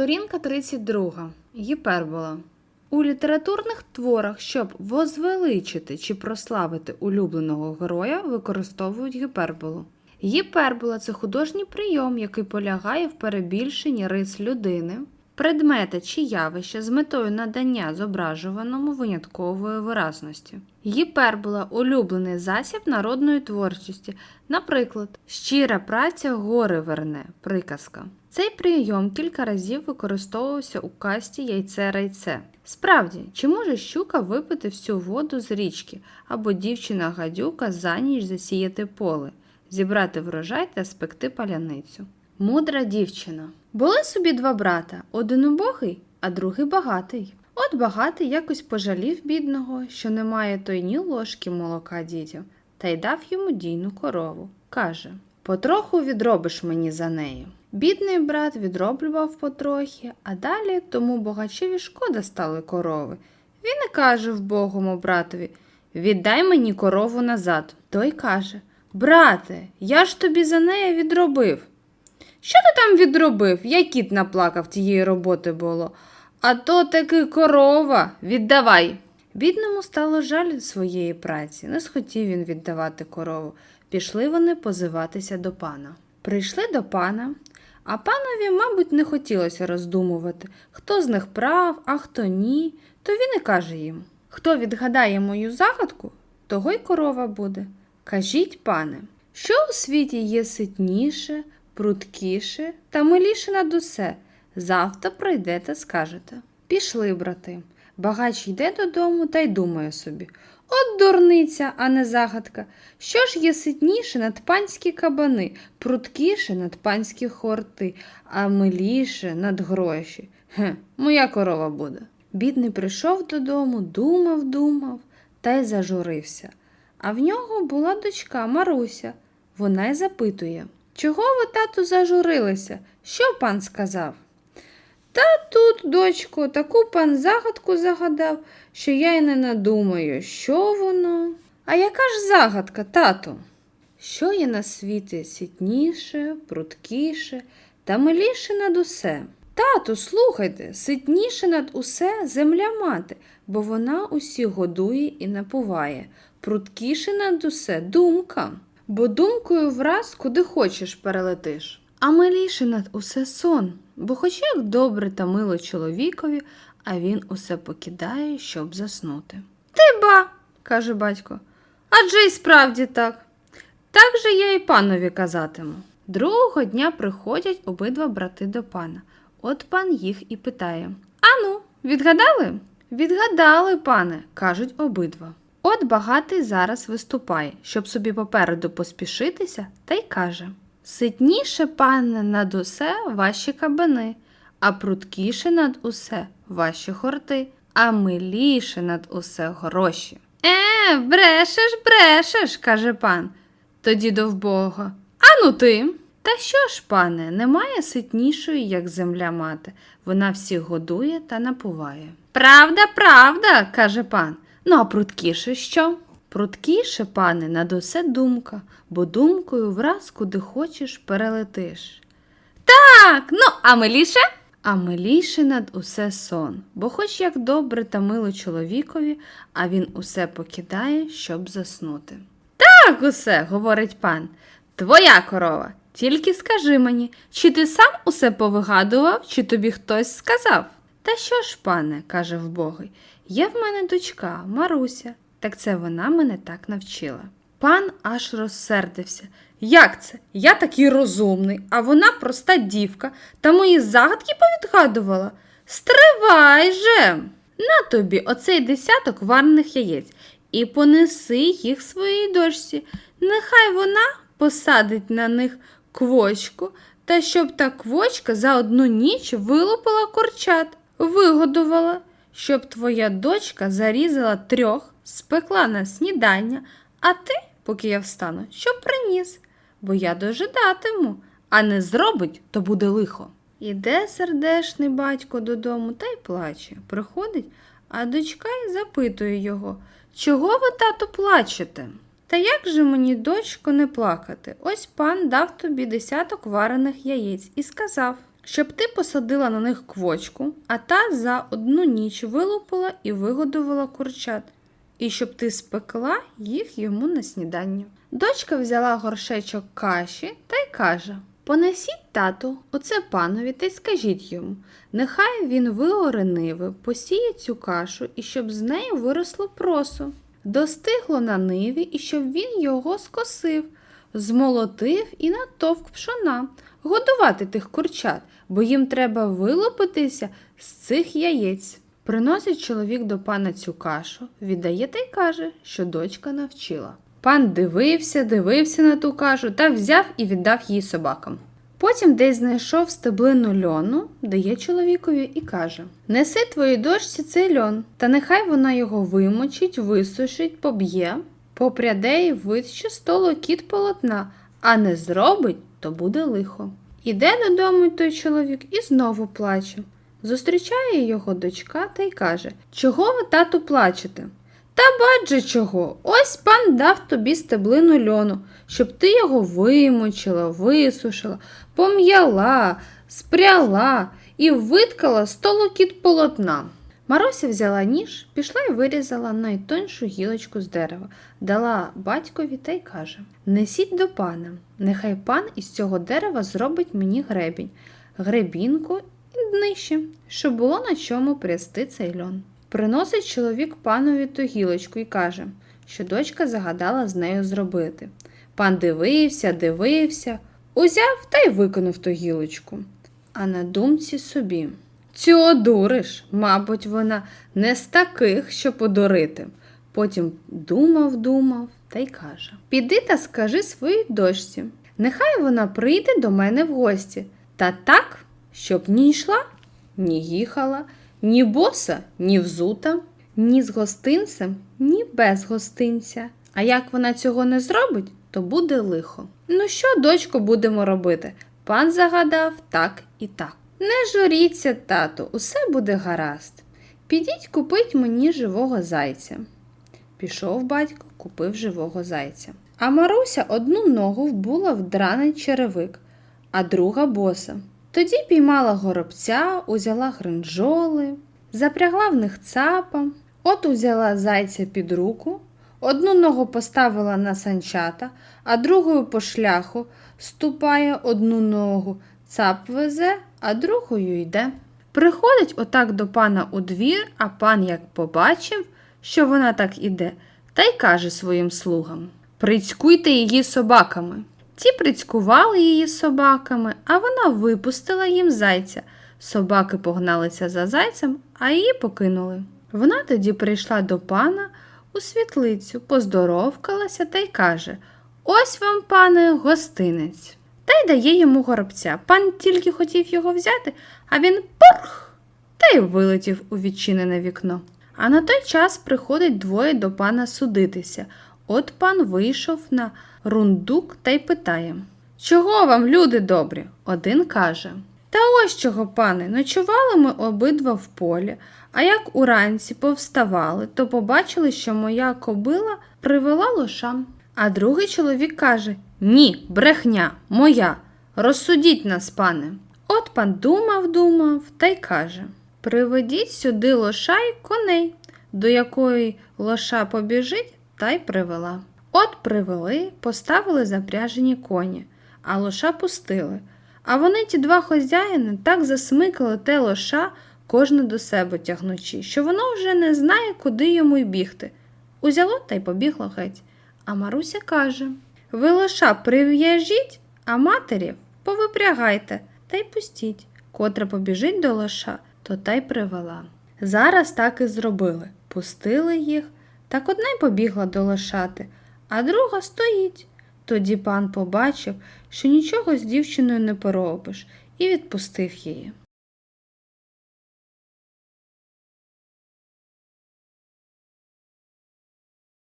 Сторінка 32. Гіпербола. У літературних творах, щоб возвеличити чи прославити улюбленого героя, використовують гіперболу. Гіпербола це художній прийом, який полягає в перебільшенні рис людини, предмета чи явища з метою надання зображуваному виняткової виразності. Гіпербола улюблений засіб народної творчості, наприклад, щира праця гори верне, приказка. Цей прийом кілька разів використовувався у касті яйце-райце. Справді, чи може щука випити всю воду з річки, або дівчина-гадюка за ніч засіяти поле, зібрати врожай та спекти паляницю? Мудра дівчина. Були собі два брата: один убогий, а другий багатий. От багатий якось пожалів бідного, що немає той ні ложки молока дітям, та й дав йому дійну корову. Каже: Потроху відробиш мені за нею. Бідний брат відроблював потрохи, а далі тому богачеві шкода стали корови. Він і каже вбогому братові Віддай мені корову назад. Той каже Брате, я ж тобі за неї відробив. Що ти там відробив? Я кіт наплакав тієї роботи було. А то таки корова, віддавай. Бідному стало жаль своєї праці, не схотів він віддавати корову. Пішли вони позиватися до пана. Прийшли до пана, а панові, мабуть, не хотілося роздумувати, хто з них прав, а хто ні, то він і каже їм: Хто відгадає мою загадку, того й корова буде. Кажіть, пане, що у світі є ситніше, пруткіше та миліше над усе? Завтра прийдете, скажете. Пішли, брати. Багач йде додому та й думає собі. От дурниця, а не загадка. Що ж є ситніше над панські кабани, пруткіше над панські хорти, а миліше над гроші. Ге, моя корова буде. Бідний прийшов додому, думав, думав та й зажурився. А в нього була дочка Маруся. Вона й запитує Чого ви, тату, зажурилися? Що пан сказав? Та тут, дочко, таку пан загадку загадав, що я й не надумаю, що воно. А яка ж загадка, тату? Що є на світі ситніше, пруткіше та миліше над усе? Тату, слухайте, ситніше над усе земля мати, бо вона усі годує і напуває. Пруткіше над усе думка, бо думкою враз куди хочеш перелетиш. А миліше над усе сон, бо хоч як добре та мило чоловікові, а він усе покидає, щоб заснути. Ти ба, каже батько, адже й справді так. Так же я й панові казатиму. Другого дня приходять обидва брати до пана. От пан їх і питає: Ану, відгадали? Відгадали, пане, кажуть обидва. От багатий зараз виступає, щоб собі попереду поспішитися, та й каже: Ситніше, пане, над усе ваші кабани, а пруткіше над усе ваші хорти, а миліше над усе гроші. Е, брешеш, брешеш, каже пан. Тоді до вбога. Ану ти. Та що ж, пане, немає ситнішої, як земля мати. Вона всіх годує та напуває. Правда, правда, каже пан. Ну, а пруткіше що? Пруткіше, пане, над усе думка, бо думкою враз куди хочеш перелетиш. Так, ну, а миліше? А миліше над усе сон, бо хоч як добре та мило чоловікові, а він усе покидає, щоб заснути. Так усе, говорить пан, твоя корова. Тільки скажи мені, чи ти сам усе повигадував, чи тобі хтось сказав? Та що ж, пане, каже вбогий, є в мене дочка Маруся, так це вона мене так навчила. Пан аж розсердився. Як це? Я такий розумний, а вона проста дівка, та мої загадки повідгадувала. Стривай же! На тобі оцей десяток варених яєць і понеси їх своїй дочці. Нехай вона посадить на них квочку, та щоб та квочка за одну ніч вилупила курчат, вигодувала, щоб твоя дочка зарізала трьох, спекла на снідання, а ти, поки я встану, щоб приніс, бо я дожидатиму, а не зробить, то буде лихо. Іде сердешний батько додому та й плаче. Приходить, а дочка й запитує його, чого ви, тату, плачете? Та як же мені, дочко, не плакати? Ось пан дав тобі десяток варених яєць і сказав, щоб ти посадила на них квочку, а та за одну ніч вилупила і вигодувала курчат, і щоб ти спекла їх йому на снідання. Дочка взяла горшечок каші та й каже: Понесіть тату, оце панові, та й скажіть йому, нехай він виоре ниви, посіє цю кашу, і щоб з нею виросло просо. Достигло на ниві, і щоб він його скосив, змолотив і натовк пшона, годувати тих курчат, бо їм треба вилупитися з цих яєць. Приносить чоловік до пана цю кашу, віддає та й каже, що дочка навчила. Пан дивився, дивився на ту кашу та взяв і віддав її собакам. Потім десь знайшов стеблину льону, дає чоловікові і каже: Неси твоїй дочці цей льон, та нехай вона його вимочить, висушить, поб'є, попряде і витче столу кіт полотна, а не зробить, то буде лихо. Іде додому той чоловік і знову плаче. Зустрічає його дочка та й каже: Чого ви, тату, плачете? Та бадже чого, ось пан дав тобі стеблину льону, щоб ти його вимочила, висушила, пом'яла, спряла і виткала столокіт полотна. Маруся взяла ніж, пішла і вирізала найтоншу гілочку з дерева, дала батькові та й каже: Несіть до пана, нехай пан із цього дерева зробить мені гребінь, гребінку днище, щоб було на чому прясти цей льон. Приносить чоловік панові ту гілочку і каже, що дочка загадала з нею зробити. Пан дивився, дивився, узяв та й виконав ту гілочку. А на думці собі. Цю одуриш, мабуть, вона не з таких, що подурити. Потім думав, думав та й каже: Піди та скажи своїй дочці, нехай вона прийде до мене в гості, та так, щоб ні йшла, ні їхала, ні боса, ні взута, ні з гостинцем, ні без гостинця. А як вона цього не зробить, то буде лихо. Ну що, дочко, будемо робити? Пан загадав так і так. Не журіться, тату, усе буде гаразд. Підіть купить мені живого зайця. Пішов батько, купив живого зайця. А Маруся одну ногу вбула в драний черевик, а друга боса. Тоді піймала горобця, узяла гринджоли, запрягла в них цапа, от узяла зайця під руку, одну ногу поставила на санчата, а другою по шляху ступає одну ногу, цап везе, а другою йде. Приходить отак до пана у двір, а пан як побачив, що вона так іде, та й каже своїм слугам: Прицькуйте її собаками. Ті прицькували її собаками, а вона випустила їм зайця. Собаки погналися за зайцем, а її покинули. Вона тоді прийшла до пана у світлицю, поздоровкалася та й каже: Ось вам, пане, гостинець. Та й дає йому горобця. Пан тільки хотів його взяти, а він пурх та й вилетів у відчинене вікно. А на той час приходить двоє до пана судитися. От пан вийшов на рундук та й питає Чого вам, люди добрі? Один каже Та ось чого, пане, ночували ми обидва в полі, а як уранці повставали, то побачили, що моя кобила привела лоша. А другий чоловік каже Ні, брехня, моя. Розсудіть нас, пане. От пан думав, думав та й каже Приведіть сюди лоша й коней, до якої лоша побіжить, та й привела. От привели, поставили запряжені коні, а лоша пустили. А вони, ті два хазяїни, так засмикали те лоша, кожне до себе тягнучи, що воно вже не знає, куди йому й бігти. Узяло та й побігло геть. А Маруся каже Ви лоша прив'яжіть, а матерів повипрягайте та й пустіть. Котра побіжить до лоша, то та й привела. Зараз так і зробили. Пустили їх, так одна й побігла до лошати, а друга стоїть. Тоді пан побачив, що нічого з дівчиною не поробиш, і відпустив її.